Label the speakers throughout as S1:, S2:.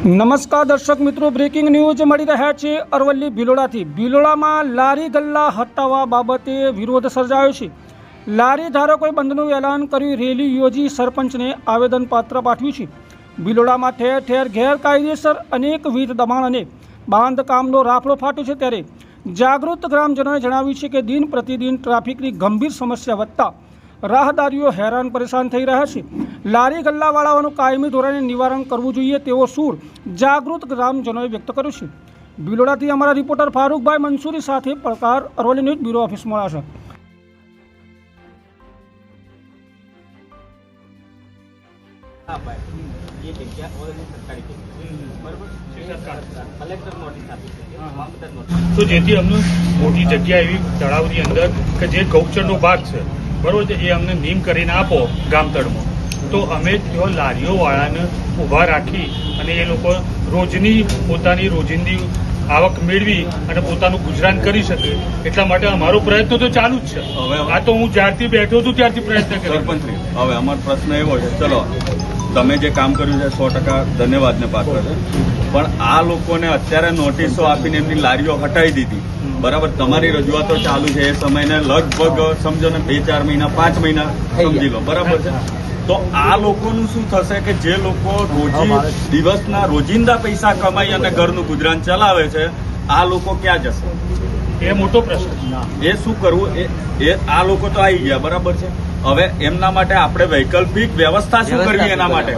S1: નમસ્કાર દર્શક મિત્રો બ્રેકિંગ ન્યૂઝ મળી રહ્યા છે અરવલ્લી ભિલોડાથી. ભિલોડામાં લારી ગલ્લા હટાવવા બાબતે વિરોધ સર્જાયો છે. લારી ધારકોએ બંધનું એલાન કર્યું રેલી યોજી સરપંચને આવેદનપત્ર પાઠવ્યું છે. ભિલોડામાં ઠેર ઠેર ગેરકાયદેસર અનેકવિધ દબાણ અને બાંધકામનો રાફડો ફાટ્યો છે ત્યારે જાગૃત ગ્રામજનોએ જણાવ્યું છે કે દિન પ્રતિદિન ટ્રાફિકની ગંભીર સમસ્યા વધતા રાહદારીઓ હેરાન પરેશાન થઈ રહ્યા છે. લારી ગલ્લાવાળાઓનું કાયમી ધોરણે નિવારણ કરવું જોઈએ તેવો સૂર જાગૃત ગ્રામજનોએ વ્યક્ત કર્યો છે. બિલોડાથી અમારા રિપોર્ટર ફારૂકભાઈ મંસૂરી સાથે પડકાર અરવલ્લી ન્યૂઝ બ્યુરો ઓફિસ
S2: આપી છે
S3: તો જેથી અમને મોટી જગ્યા એવી તળાવની અંદર કે જે ગૌચરનો ભાગ છે બરોબર છે એ અમને નીમ કરીને આપો ગામતળમાં. તો અમે ત્યાં લારીઓવાળાને ઊભા રાખી અને એ લોકો રોજની પોતાની રોજિંદી આવક મેળવી અને પોતાનું ગુજરાન કરી શકે. એટલા માટે અમારો પ્રયત્ન તો ચાલુ જ છે.
S4: હવે-
S3: આ તો હું જ્યારથી બેઠો છું ત્યારથી પ્રયત્ન કરી
S4: સરપંચશ્રી હવે અમારો પ્રશ્ન એવો છે. ચલો તમે જે કામ કર્યું છે સો ટકા ધન્યવાદને પાત્ર છે. પણ આ લોકોને અત્યારે નોટિસો આપીને એમની લારીઓ હટાવી દીધી. બરાબર તમારી રજૂઆતો ચાલુ છે. એ સમયને લગભગ સમજો ને બે ચાર મહિના પાંચ મહિના સમજી લો. બરાબર છે? તો આ લોકોનું શું થશે કે જે લોકો રોજી દિવસના રોજિંદા પૈસા કમાઈ અને ઘરનું ગુજરાન ચલાવે છે આ લોકો ક્યાં જશે?
S3: એ મોટો પ્રશ્ન
S4: એ શું કરવું? એ એ આ લોકો તો આવી ગયા બરાબર છે? હવે એમના માટે આપણે વૈકલ્પિક વ્યવસ્થા શું કરવી એના માટે?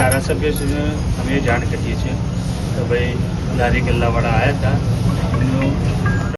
S2: ધારાસભ્ય
S3: અમે જાણ કરીએ છીએ. કે ભાઈ લારી ગલ્લાવાળા આવ્યા હતા. એમનું